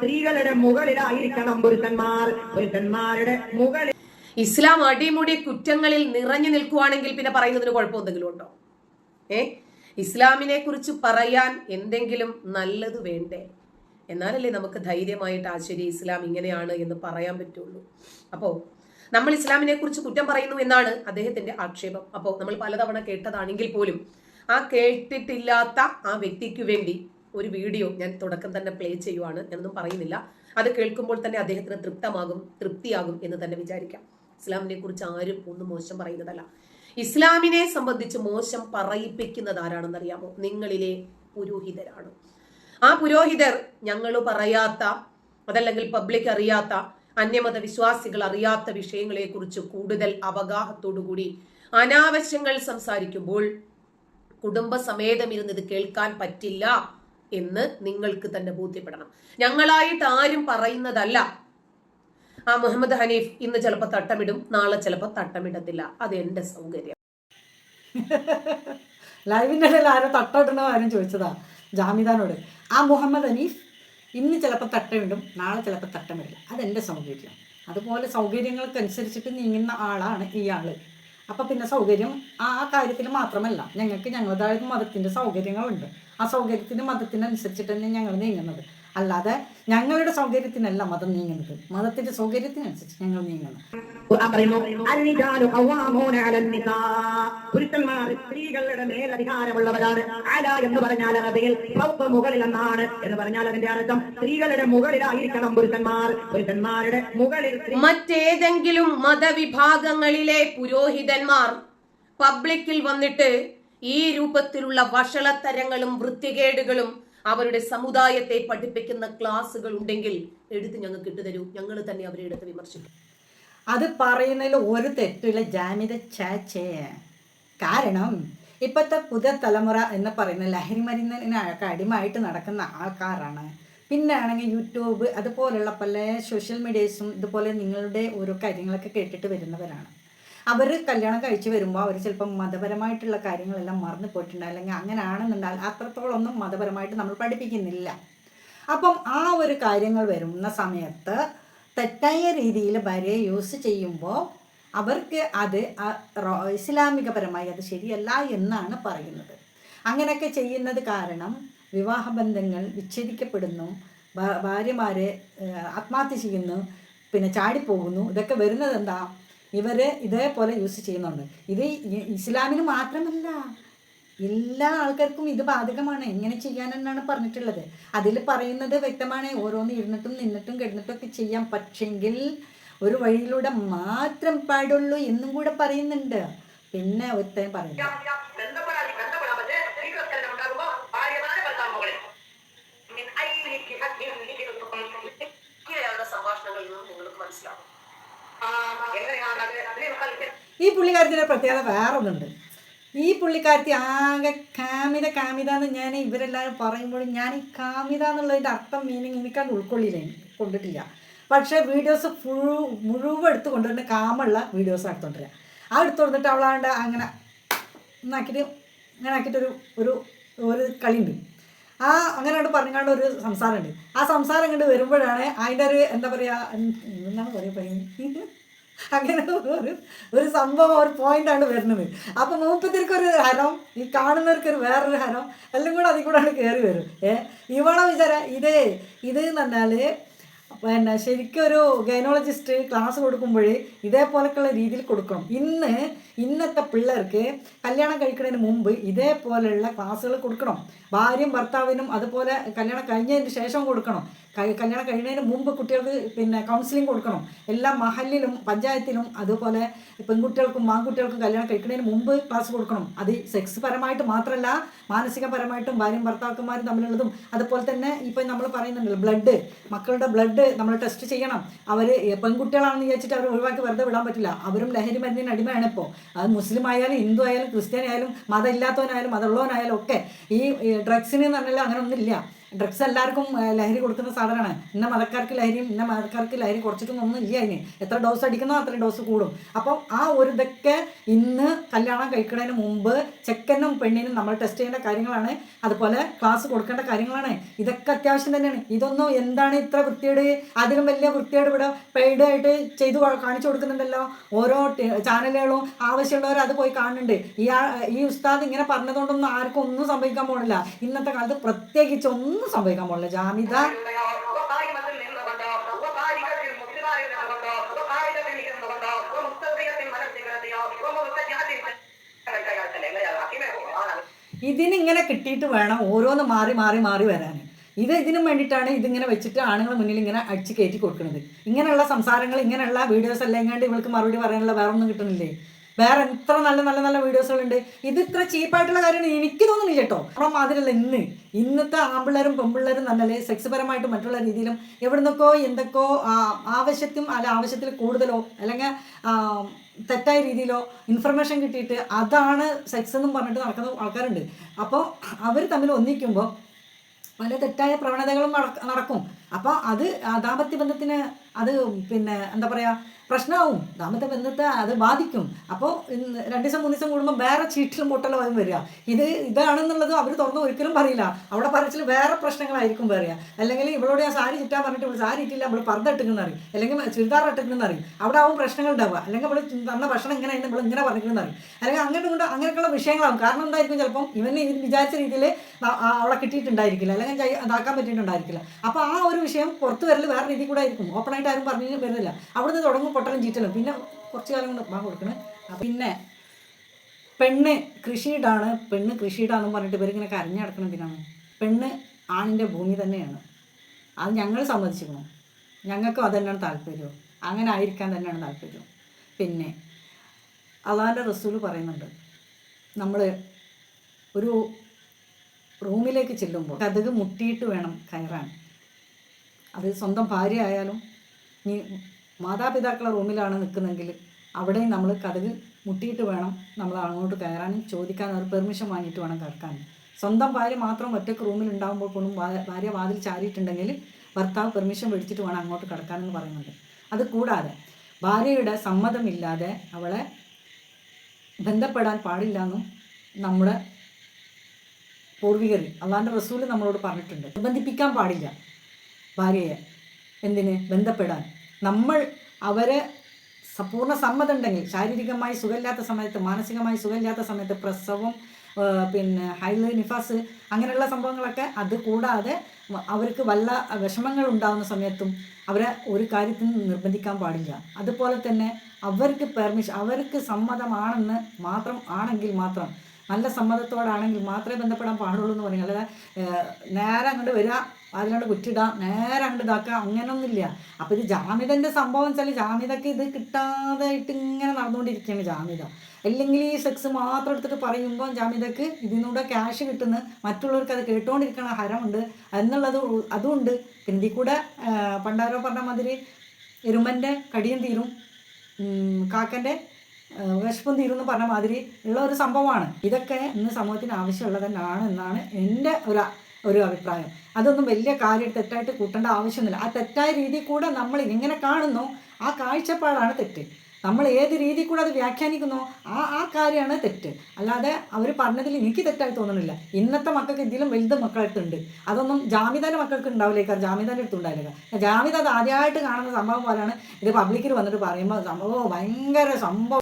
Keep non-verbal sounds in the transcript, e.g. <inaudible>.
സ്ത്രീകളുടെ മുകളിലായിരിക്കണം പുരുഷന്മാർ. പുരുഷന്മാരുടെ മുകളിൽ ഇസ്ലാം അടിമുടി കുറ്റങ്ങളിൽ നിറഞ്ഞു നിൽക്കുവാണെങ്കിൽ പിന്നെ പറയുന്നതിന് കുഴപ്പമെന്തെങ്കിലും ഉണ്ടോ ഏ? ഇസ്ലാമിനെ കുറിച്ച് പറയാൻ എന്തെങ്കിലും നല്ലത് വേണ്ടേ? എന്നാലല്ലേ നമുക്ക് ധൈര്യമായിട്ട് ആ ഇസ്ലാം ഇങ്ങനെയാണ് എന്ന് പറയാൻ പറ്റുള്ളൂ. അപ്പോൾ നമ്മൾ ഇസ്ലാമിനെ കുറിച്ച് കുറ്റം പറയുന്നു എന്നാണ് അദ്ദേഹത്തിന്റെ ആക്ഷേപം. അപ്പോൾ നമ്മൾ പലതവണ കേട്ടതാണെങ്കിൽ പോലും ആ കേട്ടിട്ടില്ലാത്ത ആ വ്യക്തിക്ക് വേണ്ടി ഒരു വീഡിയോ ഞാൻ തുടക്കം തന്നെ പ്ലേ ചെയ്യുവാണ്. ഞാനൊന്നും പറയുന്നില്ല. അത് കേൾക്കുമ്പോൾ തന്നെ അദ്ദേഹത്തിന് തൃപ്തമാകും തൃപ്തിയാകും എന്ന് തന്നെ വിചാരിക്കാം. ഇസ്ലാമിനെ കുറിച്ച് ആരും ഒന്നും മോശം പറയുന്നതല്ല. ഇസ്ലാമിനെ സംബന്ധിച്ച് മോശം പറയിപ്പിക്കുന്നത് ആരാണെന്നറിയാമോ? നിങ്ങളിലെ പുരോഹിതരാണ്. ആ പുരോഹിതർ ഞങ്ങൾ പറയാത്ത അതല്ലെങ്കിൽ പബ്ലിക് അറിയാത്ത അന്യമത വിശ്വാസികൾ അറിയാത്ത വിഷയങ്ങളെ കുറിച്ച് കൂടുതൽ അവഗാഹത്തോടുകൂടി അനാവശ്യങ്ങൾ സംസാരിക്കുമ്പോൾ കുടുംബസമേതം ഇരുന്ന് ഇത് കേൾക്കാൻ പറ്റില്ല. എന്ന് നിങ്ങൾക്ക് തന്നെ ബോധ്യപ്പെടണം. ഞങ്ങളായിട്ട് ആരും പറയുന്നതല്ല. ആ മുഹമ്മദ് ഹനീഫ് ഇന്ന് ചിലപ്പോൾ തട്ടമിടും നാളെ ചിലപ്പോൾ തട്ടമിടത്തില്ല. അത് എന്റെ സൗകര്യം. ലൈവിന്റെ ആരോ തട്ടിടണോ ആരും ചോദിച്ചതാ. ജാമിദാനോട് ആ മുഹമ്മദ് ഹനീഫ് ഇന്ന് ചിലപ്പോൾ തട്ടമിടും നാളെ ചിലപ്പോൾ തട്ടമിടില്ല. അതെന്റെ സൗകര്യം. അതുപോലെ സൗകര്യങ്ങൾക്കനുസരിച്ചിട്ട് നീങ്ങുന്ന ആളാണ് ഇയാൾ അപ്പം പിന്നെ സൗകര്യം ആ കാര്യത്തിൽ മാത്രമല്ല. ഞങ്ങൾക്ക് ഞങ്ങളുടേതായ മതത്തിന്റെ സൗകര്യങ്ങളുണ്ട്. ആ സൗകര്യത്തിന് മതത്തിനനുസരിച്ചിട്ട് തന്നെ ഞങ്ങൾ നീങ്ങുന്നത്. അല്ലാതെ ഞങ്ങളുടെ സൗകര്യത്തിനല്ല മതം നീങ്ങുന്നത്. മതത്തിന്റെ സൗകര്യത്തിനനുസരിച്ച് ഞങ്ങൾ നീങ്ങുന്നു ഖുർആൻ പറയുന്നു "അർരിജാലു ഖവ്വാമൂന അലൻ നിസാ." പുരുഷന്മാർ സ്ത്രീകളുടെ മേൽ അധികാരമുള്ളവരാണ് അല എന്ന് പറഞ്ഞാൽ അറബിയിൽ ഫൗഖ് മുകളിൽ എന്നാണ് എന്ന് പറഞ്ഞാൽ അതിന്റെ അർത്ഥം സ്ത്രീകളുടെ മുകളിലായിരിക്കണം പുരുഷന്മാർ. പുരുഷന്മാരുടെ മുകളിൽ സ്ത്രീ- മറ്റേതെങ്കിലും മതവിഭാഗങ്ങളിലെ പുരോഹിതന്മാർ പബ്ലിക്കിൽ വന്നിട്ട് ഈ രൂപത്തിലുള്ള വഷളത്തരങ്ങളും വൃത്തികേടുകളും അവരുടെ സമുദായത്തെ പഠിപ്പിക്കുന്ന ക്ലാസ്സുകൾ ഉണ്ടെങ്കിൽ എടുത്ത് ഞങ്ങൾക്ക് ഇട്ടുതരൂ ഞങ്ങൾ തന്നെ അവരെ എടുത്ത് വിമർശിക്കും. അത് പറയുന്നതിൽ ഒരു തെറ്റില്ല ജാമിത ചാച്ചേ. കാരണം ഇപ്പോഴത്തെ പുതിയ തലമുറ എന്ന് പറയുന്ന ലഹരി മരുന്നിനൊക്കെ അടിമയായിട്ട് നടക്കുന്ന ആൾക്കാരാണ്. പിന്നെ ആണെങ്കിൽ യൂട്യൂബ് അതുപോലുള്ള പല സോഷ്യൽ മീഡിയസും ഇതുപോലെ നിങ്ങളുടെ ഓരോ കാര്യങ്ങളൊക്കെ കേട്ടിട്ട് വരുന്നവരാണ്. അവർ കല്യാണം കഴിച്ച് വരുമ്പോൾ അവർ ചിലപ്പം മതപരമായിട്ടുള്ള കാര്യങ്ങളെല്ലാം മറന്നു പോയിട്ടുണ്ട്. അല്ലെങ്കിൽ അങ്ങനെ ആണെന്നുണ്ടെങ്കിൽ അത്രത്തോളമൊന്നും മതപരമായിട്ട് നമ്മൾ പഠിപ്പിക്കുന്നില്ല. അപ്പം ആ ഒരു കാര്യങ്ങൾ വരുന്ന സമയത്ത് തെറ്റായ രീതിയിൽ ഭാര്യയെ യൂസ് ചെയ്യുമ്പോൾ അവർക്ക് അത് ഇസ്ലാമികപരമായി അത് ശരിയല്ല എന്നാണ് പറയുന്നത്. അങ്ങനെയൊക്കെ ചെയ്യുന്നത് കാരണം വിവാഹബന്ധങ്ങൾ വിച്ഛേദിക്കപ്പെടുന്നു. ഭാര്യമാരെ ആത്മഹത്യ ചെയ്യുന്നു. പിന്നെ ചാടിപ്പോകുന്നു. ഇതൊക്കെ വരുന്നത് എന്താ? ഇവർ ഇതേപോലെ യൂസ് ചെയ്യുന്നുണ്ട്. ഇത് ഇസ്ലാമിന് മാത്രമല്ല എല്ലാ ആൾക്കാർക്കും ഇത് ബാധകമാണ്. എങ്ങനെ ചെയ്യാനെന്നാണ് പറഞ്ഞിട്ടുള്ളത്. അതിൽ പറയുന്നത് വ്യക്തമാണ്. ഓരോന്ന് ഇരുന്നിട്ടും നിന്നിട്ടും കിടന്നിട്ടും ഒക്കെ ചെയ്യാം. പക്ഷെങ്കിൽ ഒരു വഴിയിലൂടെ മാത്രം പാടുള്ളൂ എന്നും കൂടെ പറയുന്നുണ്ട്. പിന്നെ ഒരുത്തൻ പറയുന്നു ഈ പുള്ളിക്കാരത്തിന്റെ പ്രത്യേകത വേറൊന്നുണ്ട്. ഈ പുള്ളിക്കാരത്തി ആകെ കാമിത കാമിത എന്ന് ഞാൻ ഇവരെല്ലാവരും പറയുമ്പോഴും ഞാൻ ഈ കാമിത എന്നുള്ളതിന്റെ അർത്ഥം മീനിങ് എനിക്കത് ഉൾക്കൊള്ളില്ല കൊണ്ടിട്ടില്ല. പക്ഷേ വീഡിയോസ് ഫുൾ മുഴുവൻ എടുത്ത് കൊണ്ടുവരുന്ന കാമുള്ള വീഡിയോസ് എടുത്തോണ്ടിരിക്കുക ആ എടുത്തു കൊടുത്തിട്ട് അവളാണ്ട് അങ്ങനെ എന്നാക്കിയിട്ട് അങ്ങനെ ആക്കിയിട്ടൊരു ഒരു ഒരു കളിയുണ്ട്. ആ അങ്ങനെ അങ്ങോട്ട് പറഞ്ഞുകൊണ്ട് ഒരു സംസാരമുണ്ട്. ആ സംസാരം കണ്ട് വരുമ്പോഴാണ് അതിന്റെ ഒരു എന്താ പറയുക എന്താണ് പറയുക പറയുന്നത് <laughs> അങ്ങനെ ഒരു ഒരു സംഭവം ഒരു പോയിന്റാണ് വരുന്നത്. അപ്പം മൂപ്പത്തിർക്ക് ഒരു ഹരം ഈ കാണുന്നവർക്ക് ഒരു വേറൊരു ഹരം എല്ലാം കൂടെ അതിൽ കൂടെയാണ് കയറി വരും. ഏ? ഇവളെ വിചാര ഇതേ ഇത് എന്ന് പറഞ്ഞാൽ പിന്നെ ശരിക്കും ഒരു ഗൈനോളജിസ്റ്റ് ക്ലാസ് കൊടുക്കുമ്പോൾ ഇതേപോലൊക്കെയുള്ള രീതിയിൽ കൊടുക്കണം. ഇന്ന് ഇന്നത്തെ പിള്ളേർക്ക് കല്യാണം കഴിക്കുന്നതിന് മുമ്പ് ഇതേപോലെയുള്ള ക്ലാസ്സുകൾ കൊടുക്കണം. ഭാര്യയും ഭർത്താവിനും അതുപോലെ കല്യാണം കഴിഞ്ഞതിന് ശേഷം കൊടുക്കണം. കല്യാണം കഴിയുന്നതിന് മുമ്പ് കുട്ടികൾക്ക് പിന്നെ കൗൺസിലിംഗ് കൊടുക്കണം. എല്ലാ മഹലിലും പഞ്ചായത്തിലും അതുപോലെ പെൺകുട്ടികൾക്കും ആൺകുട്ടികൾക്കും കല്യാണം കഴിക്കുന്നതിന് മുമ്പ് ക്ലാസ് കൊടുക്കണം. അത് സെക്സ് പരമായിട്ട് മാത്രമല്ല മാനസികപരമായിട്ടും ഭാര്യയും ഭർത്താക്കന്മാരും തമ്മിലുള്ളതും. അതുപോലെ തന്നെ ഇപ്പം നമ്മൾ പറയുന്നുണ്ടല്ലോ ബ്ലഡ് മക്കളുടെ ബ്ലഡ് നമ്മൾ ടെസ്റ്റ് ചെയ്യണം. അവർ പെൺകുട്ടികളാണെന്ന് വിചാരിച്ചിട്ട് അവർ ഒഴിവാക്കി വെറുതെ വിടാൻ പറ്റില്ല. അവരും ലഹരി മരുന്നിന് അടിമയാണ് ഇപ്പോൾ അത് മുസ്ലിം ആയാലും ഹിന്ദു ആയാലും ക്രിസ്ത്യാനി ആയാലും മതമില്ലാത്തവനായാലും മതമുള്ളവനായാലും ഒക്കെ ഈ ഡ്രഗ്സിന് എന്ന് പറഞ്ഞാൽ അങ്ങനെ ഒന്നുമില്ല. ഡ്രഗ്സ് എല്ലാവർക്കും ലഹരി കൊടുക്കുന്ന സാധനമാണ്. ഇന്ന മതക്കാർക്ക് ലഹരിയും ഇന്ന മതക്കാർക്ക് ലഹരി കുറച്ചിട്ടൊന്നും ഇല്ല അതിന് എത്ര ഡോസ് അടിക്കുന്നോ അത്ര ഡോസ് കൂടും. അപ്പോൾ ആ ഒരു ഇതൊക്കെ ഇന്ന് കല്യാണം കഴിക്കുന്നതിന് മുമ്പ് ചെക്കനും പെണ്ണിനും നമ്മൾ ടെസ്റ്റ് ചെയ്യേണ്ട കാര്യങ്ങളാണ്. അതുപോലെ ക്ലാസ് കൊടുക്കേണ്ട കാര്യങ്ങളാണ്. ഇതൊക്കെ അത്യാവശ്യം തന്നെയാണ്. ഇതൊന്നും എന്താണ് ഇത്ര വൃത്തിയേട് അതിലും വലിയ വൃത്തിയേട് ഇവിടെ പെയ്ഡ് ആയിട്ട് ചെയ്തു കാണിച്ചു കൊടുക്കുന്നുണ്ടല്ലോ. ഓരോ ചാനലുകളും ആവശ്യമുള്ളവർ അത് പോയി കാണുന്നുണ്ട്. ഈ ഈ ഉസ്താദ് ഇങ്ങനെ പറഞ്ഞതുകൊണ്ടൊന്നും ആർക്കും ഒന്നും സംഭവിക്കാൻ പോകണില്ല ഇന്നത്തെ കാലത്ത് പ്രത്യേകിച്ച് ഒന്നും സംഭവിക്കാൻ പോണില്ല ജാമിത? ഇതിനിങ്ങനെ കിട്ടിയിട്ട് വേണം ഓരോന്ന് മാറി മാറി മാറി വരാൻ. ഇത് ഇതിനും വേണ്ടിയിട്ടാണ് ഇതിങ്ങനെ വെച്ചിട്ട് ആണുങ്ങൾ മുന്നിൽ ഇങ്ങനെ അടിച്ച് കയറ്റി കൊടുക്കുന്നത്. ഇങ്ങനെയുള്ള സംസാരങ്ങൾ ഇങ്ങനെയുള്ള വീഡിയോസ് എല്ലാം ഇവൾക്ക് മറുപടി പറയാനുള്ള വേറെ ഒന്നും കിട്ടുന്നില്ലേ? വേറെ എത്ര നല്ല നല്ല നല്ല വീഡിയോസുകളുണ്ട്. ഇത് ഇത്ര ചീപ്പായിട്ടുള്ള കാര്യമാണ് എനിക്ക് തോന്നുന്നില്ല കേട്ടോ. അപ്പം അതിലല്ല ഇന്ന്. ഇന്നത്തെ ആമ്പിള്ളേരും പെമ്പിള്ളേരും നല്ല സെക്സ് പരമായിട്ട് മറ്റുള്ള രീതിയിലും എവിടുന്നൊക്കെയോ എന്തൊക്കെയോ ആവശ്യത്തിനും ആവശ്യത്തും അല്ല ആവശ്യത്തിൽ കൂടുതലോ അല്ലെങ്കിൽ തെറ്റായ രീതിയിലോ ഇൻഫർമേഷൻ കിട്ടിയിട്ട് അതാണ് സെക്സ് എന്നും പറഞ്ഞിട്ട് നടക്കുന്ന ആൾക്കാരുണ്ട്. അപ്പോൾ അവർ തമ്മിൽ ഒന്നിക്കുമ്പോൾ പല തെറ്റായ പ്രവണതകളും നടക്ക- അപ്പോൾ അത് ദാമ്പത്യ ബന്ധത്തിന് അത് പിന്നെ എന്താ പറയുക പ്രശ്നമാവും. ദാമ്പത്യ ബന്ധത്തെ അത് ബാധിക്കും. അപ്പോൾ രണ്ട് ദിവസം മൂന്ന് ദിവസം കൂടുമ്പോൾ വേറെ ചീറ്റിലും മുട്ടലും അതും വരിക. ഇത് ഇതാണെന്നുള്ളത് അവർ തുറന്ന് ഒരിക്കലും പറയില്ല. അവിടെ പറച്ചിൽ വേറെ പ്രശ്നങ്ങളായിരിക്കും വരിക. അല്ലെങ്കിൽ ഇവളോട് ഞാൻ സാരി ചുറ്റാൻ പറഞ്ഞിട്ട് ഇവിടെ സാരി ഇട്ടില്ല അവൾ പർദ്ദ ഇട്ടിക്കുന്ന അറിയും അല്ലെങ്കിൽ ചുരിദാർ ഇട്ടിക്കുന്ന അറിയും അവിടെ ആവും പ്രശ്നങ്ങൾ ഉണ്ടാവുക. അല്ലെങ്കിൽ അവൾ തന്ന ഭക്ഷണം ഇങ്ങനെ ആയിരുന്നു ഇവൾ ഇങ്ങനെ പറഞ്ഞിരിക്കുന്ന അറിയും അല്ലെങ്കിൽ അങ്ങോട്ടും ഇങ്ങോട്ടും അങ്ങനെയൊക്കെയുള്ള വിഷയങ്ങളാവും. കാരണം എന്തായിരിക്കും ചിലപ്പം ഇവന് വിചാരിച്ച രീതിയിൽ അവളെ കിട്ടിയിട്ടുണ്ടായിരിക്കില്ല. അല്ലെങ്കിൽ ഇതാക്കാൻ പറ്റിയിട്ടുണ്ടായിരിക്കില്ല. അപ്പോൾ ആ ഒരു വിഷയം പുറത്ത് വരൽ വേറെ രീതി കൂടെ ആയിരിക്കും. ഓപ്പണായിട്ട് ആരും പറഞ്ഞു വരുന്നില്ല. അവിടുന്ന് തുടങ്ങും പൊട്ടലും ചീറ്റലും? പിന്നെ കുറച്ച് കാലം കൊണ്ട് ഉപ്പാ കൊടുക്കണേ. പിന്നെ പെണ്ണ് കൃഷിയിടാണ് പെണ്ണ് കൃഷിയിടാന്ന് പറഞ്ഞിട്ട് ഇവരിങ്ങനെ കരഞ്ഞടക്കണതിനാണ് പെണ്ണ് ആണിന്റെ ഭൂമി തന്നെയാണ്. അത് ഞങ്ങൾ സമ്മതിച്ചിരുന്നു ഞങ്ങൾക്കും അത് തന്നെയാണ് താല്പര്യം അങ്ങനെ ആയിരിക്കാൻ തന്നെയാണ് താല്പര്യം പിന്നെ അള്ളാന്റെ റസൂൽ പറയുന്നുണ്ട്. നമ്മൾ ഒരു റൂമിലേക്ക് ചെല്ലുമ്പോൾ കഥക് മുട്ടിയിട്ട് വേണം കയറാൻ. അത് സ്വന്തം ഭാര്യ ആയാലും ഇനി മാതാപിതാക്കളുടെ റൂമിലാണ് നിൽക്കുന്നതെങ്കിൽ അവിടെയും നമ്മൾ കഥക് മുട്ടിയിട്ട് വേണം നമ്മൾ അങ്ങോട്ട് കയറാനും ചോദിക്കാനും ഒരു പെർമിഷൻ വാങ്ങിയിട്ട് വേണം കിടക്കാൻ സ്വന്തം ഭാര്യ മാത്രം ഒറ്റയ്ക്ക് റൂമിൽ ഉണ്ടാകുമ്പോൾ പോലും ഭാര്യ വാതിൽ ചാരിയിട്ടുണ്ടെങ്കിൽ ഭർത്താവ് പെർമിഷൻ മേടിച്ചിട്ട് വേണം അങ്ങോട്ട് കിടക്കാനെന്ന് പറയുന്നുണ്ട് അത് കൂടാതെ ഭാര്യയുടെ സമ്മതമില്ലാതെ അവളെ ബന്ധപ്പെടാൻ പാടില്ല എന്നും നമ്മുടെ പൂർവികർ അള്ളാന്റെ റസൂൽ നമ്മളോട് പറഞ്ഞിട്ടുണ്ട്. നിർബന്ധിപ്പിക്കാൻ പാടില്ല ഭാര്യയെ. എന്തിന്? ബന്ധപ്പെടാൻ. നമ്മൾ അവരെ പൂർണ സമ്മതം ഉണ്ടെങ്കിൽ ശാരീരികമായി സുഖമില്ലാത്ത സമയത്ത് മാനസികമായി സുഖമില്ലാത്ത സമയത്ത് പ്രസവം പിന്നെ ഹൈലി നിഫാസ് അങ്ങനെയുള്ള സംഭവങ്ങളൊക്കെ അത് കൂടാതെ അവർക്ക് വല്ല വിഷമങ്ങൾ ഉണ്ടാകുന്ന സമയത്തും അവരെ ഒരു കാര്യത്തിനും നിർബന്ധിക്കാൻ പാടില്ല. അതുപോലെ തന്നെ അവർക്ക് പെർമിഷൻ അവർക്ക് സമ്മതമാണെന്ന് മാത്രം ആണെങ്കിൽ മാത്രം നല്ല സമ്മതത്തോടാണെങ്കിൽ മാത്രമേ ബന്ധപ്പെടാൻ പാടുള്ളൂ എന്ന് പറയുന്നത്. അല്ലാതെ നേരെ അങ്ങോട്ട് വരിക അതിലോട്ട് കുറ്റിടുക നേരെ അങ്ങോട്ട് ഇതാക്കുക അങ്ങനെയൊന്നുമില്ല അപ്പോൾ ഇത് ജാമിതന്റെ സംഭവം വെച്ചാൽ ജാമിതക്ക് ഇത് കിട്ടാതായിട്ട് ഇങ്ങനെ നടന്നുകൊണ്ടിരിക്കുകയാണ് ജാമിത അല്ലെങ്കിൽ ഈ സെക്സ് മാത്രം എടുത്തിട്ട് പറയുമ്പോൾ ജാമിതക്ക് ഇതിനൂടെ ക്യാഷ് കിട്ടുന്ന മറ്റുള്ളവർക്ക് അത് കേട്ടുകൊണ്ടിരിക്കണ ഹരമുണ്ട്. എന്നുള്ളത് അതുകൊണ്ട് ഇതിൽ കൂടെ പണ്ടാരോ പറഞ്ഞ മാതിരി എരുമന്റെ കടിയും തീരും കാക്കന്റെ തീരും എന്ന് പറഞ്ഞ മാതിരി ഉള്ള ഒരു സംഭവമാണ്. ഇതൊക്കെ ഇന്ന് സമൂഹത്തിന് ആവശ്യമുള്ളത് തന്നെയാണ് എന്നാണ് എന്റെ ഒരു ഒരു അഭിപ്രായം. അതൊന്നും വലിയ കാര്യം തെറ്റായിട്ട് കൂട്ടേണ്ട ആവശ്യമൊന്നുമില്ല. ആ തെറ്റായ രീതിയിൽ കൂടെ നമ്മൾ ഇങ്ങനെ കാണുന്നു ആ കാഴ്ചപ്പാടാണ് തെറ്റ്. നമ്മൾ ഏത് രീതിയിൽ കൂടെ അത് വ്യാഖ്യാനിക്കുന്നു ആ ആ കാര്യമാണ് തെറ്റ്. അല്ലാതെ അവർ പറഞ്ഞതിൽ എനിക്ക് തെറ്റായി തോന്നുന്നില്ല. ഇന്നത്തെ മക്കൾക്ക് ഇതിലും വലുത് മക്കളടുത്തുണ്ട് അതൊന്നും ജാമിതാന്റെ മക്കൾക്ക് ഉണ്ടാവില്ലേക്കാർ ജാമിതാന്റെ അടുത്ത് ഉണ്ടാവില്ല ജാമിത അത് ആദ്യമായിട്ട് കാണുന്ന സംഭവം പോലെയാണ് ഇത് പബ്ലിക്കിൽ വന്നിട്ട് പറയുമ്പോൾ സംഭവം ഭയങ്കര സംഭവം